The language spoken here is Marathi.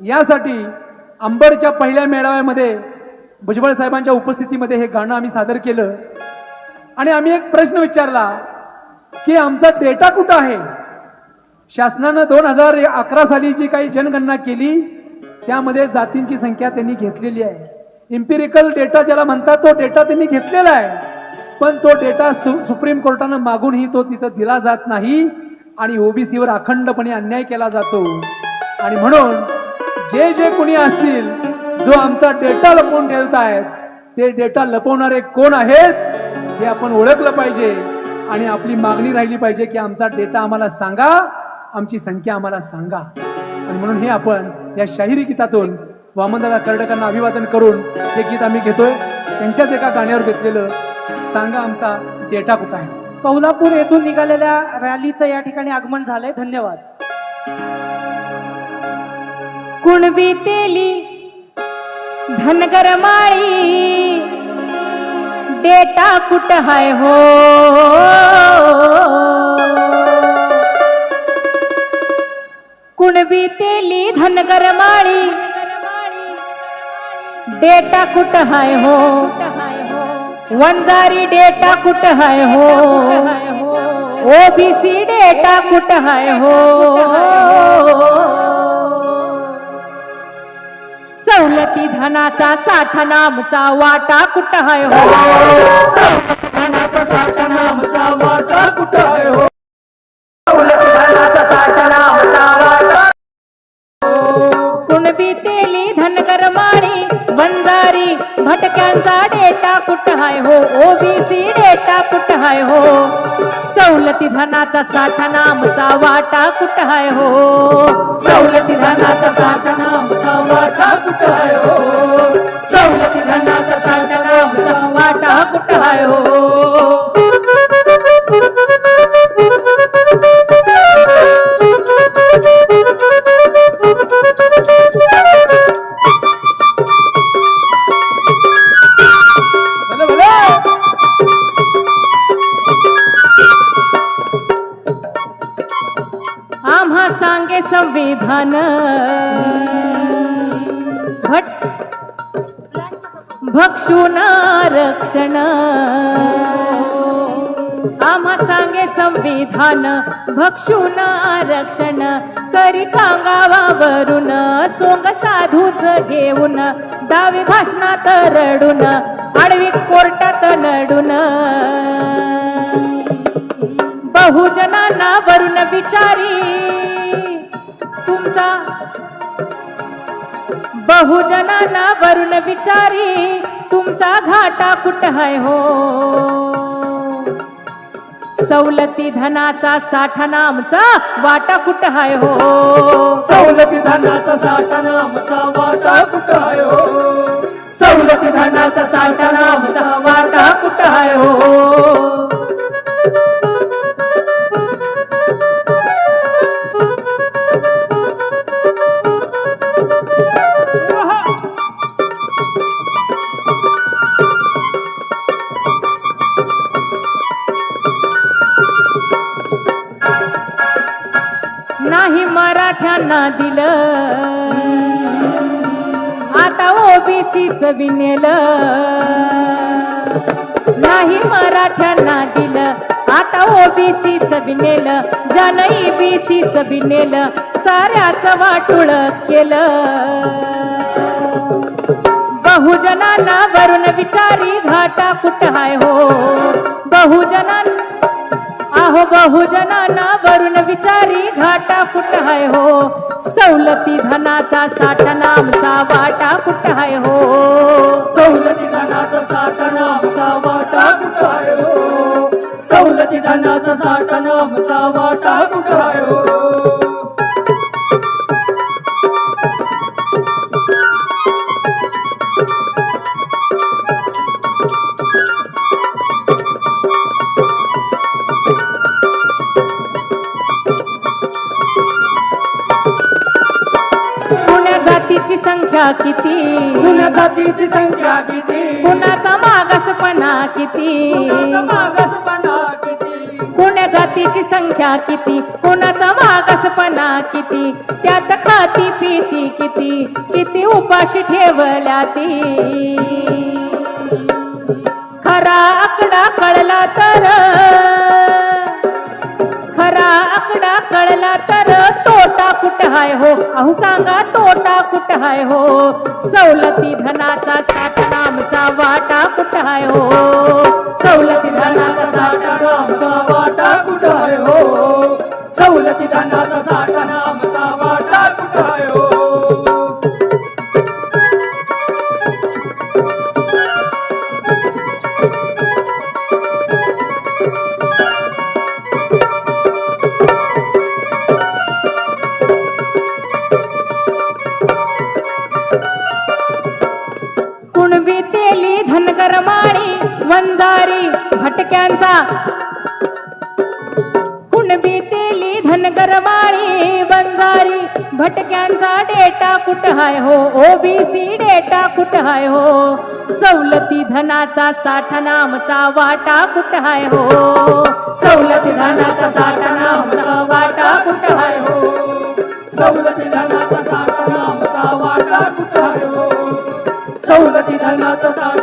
यासाठी अंबडच्या पहिल्या मेळाव्यामध्ये भुजबळ साहेबांच्या उपस्थितीमध्ये हे गाणं आम्ही सादर केलं. आणि आम्ही एक प्रश्न विचारला की आमचा डेटा कुठं आहे? शासनानं दोन हजार अकरा साली जी काही जनगणना केली त्यामध्ये जातींची संख्या त्यांनी घेतलेली आहे. इम्पिरिकल डेटा ज्याला म्हणतात तो डेटा त्यांनी घेतलेला आहे. पण तो डेटा सु सुप्रीम कोर्टानं मागूनही तो तिथं दिला जात नाही आणि ओबीसीवर अखंडपणे अन्याय केला जातो. आणि म्हणून जे जे कोणी असतील जो आमचा डेटा लपवून ठेवतायत ते डेटा लपवणारे कोण आहेत हे आपण ओळखलं पाहिजे. आणि आपली मागणी राहिली पाहिजे की आमचा डेटा आम्हाला सांगा आमची संख्या आम्हाला सांगा. आणि म्हणून हे आपण या शाहिरी गीतातून वामनदादा कर्डकांना अभिवादन करून हे गीत आम्ही घेतोय. त्यांच्याच एका गाण्यावर घेतलेलं सांगा आमचा डेटा कुठं आहे? कोल्हापूर येथून निघालेल्या रॅलीचं या ठिकाणी आगमन झालंय. धन्यवाद. कुणबी तेली धनगर माळी डेटा कुठ हाय हो? कुणबी तेली धनगर माळी डेटा कुठ हाय हो? वंजारी डेटा कुठ हाय हो? ओबीसी डेटा कुठ हाय हो? सवलती धनाचा साठा नामचा वाटा कुठ हाय हो? सवलती धनाचा साठा नामचा वाटा कुठ हाय हो? सवलती धनाचा साठा नामचा वाटा कुणबी तेली धनगर माळी बंजारी भटक्यांचा डेटा कुठ हाय हो? ओबीसी डेटा कुठ हाय हो? सवलती धनाचा साठा नामचा वाटा कुठ हाय हो? सवलती धनाचा साठा सांगे संविधान। भट भक्षून रक्षण। आम्हा सांगे संविधान भक्षून रक्षण। करी कांगावावरून सोंग साधूच घेऊन दावी भाषणात रडून आडवी कोर्टात नडून। बहुजनांना वरून विचारी. तुमचा बहुजनांना वरून विचारी. तुमचा घाटा कुठ हाय हो? सवलती धनाचा साठा नामचा वाटा कुठ हाय हो? सवलती धनाचा साठा नामचा वाटा कुठं आहे हो? सवलती धनाचा साठा नामचा वाटा कुठ हाय हो? हो? त्यांना दिलं. आता ओबीसीच विनेल नाही मराठ्यांना दिलं. आता ओबीसीच बिनेल ज्यानं ईबीसीच बिनेल साऱ्याच वाटुळ केलं. बहुजनांना वरून विचारी घाटा कुठ हाय हो? बहुजनां बहुजनांना वरून विचारी घाटा फुट हाय हो? सवलती धनाचा साठा नामचा वाटा फुट हाय हो? सवलती धनाचा साठा नामचा वाटा फुट आहे हो? सवलती धनाचा साठा नामचा वाटा फुट आहे हो? संख्या किती? पुण्या जातीची संख्या किती? कुणाचा मागासपणा किती? मागासपणा किती? जातीची संख्या किती? कुणाचा मागासपणा किती? त्यात खाती पिती किती उपाशी ठेवल्या ती? खरा आकडा कळला तर हाय हो? अहो सांगा तोटा कुठ हाय हो? सवलती धनाचा साठा नामचा वाटा कुठ हाय हो? सवलती धनाचा पूर्वी तेली धनगर माळी वंजारी भटक्यांचा. कुणबी तेली धनगर माळी वंजारी भटक्यांचा डेटा कुठ हाय हो? ओबीसी डेटा कुठ हाय हो? सवलती धनाचा साठा नामचा वाटा कुठ हाय हो? सवलती धनाचा साठा नामचा वाटा कुठ हाय हो? सवलती आमचा वाटा कुठं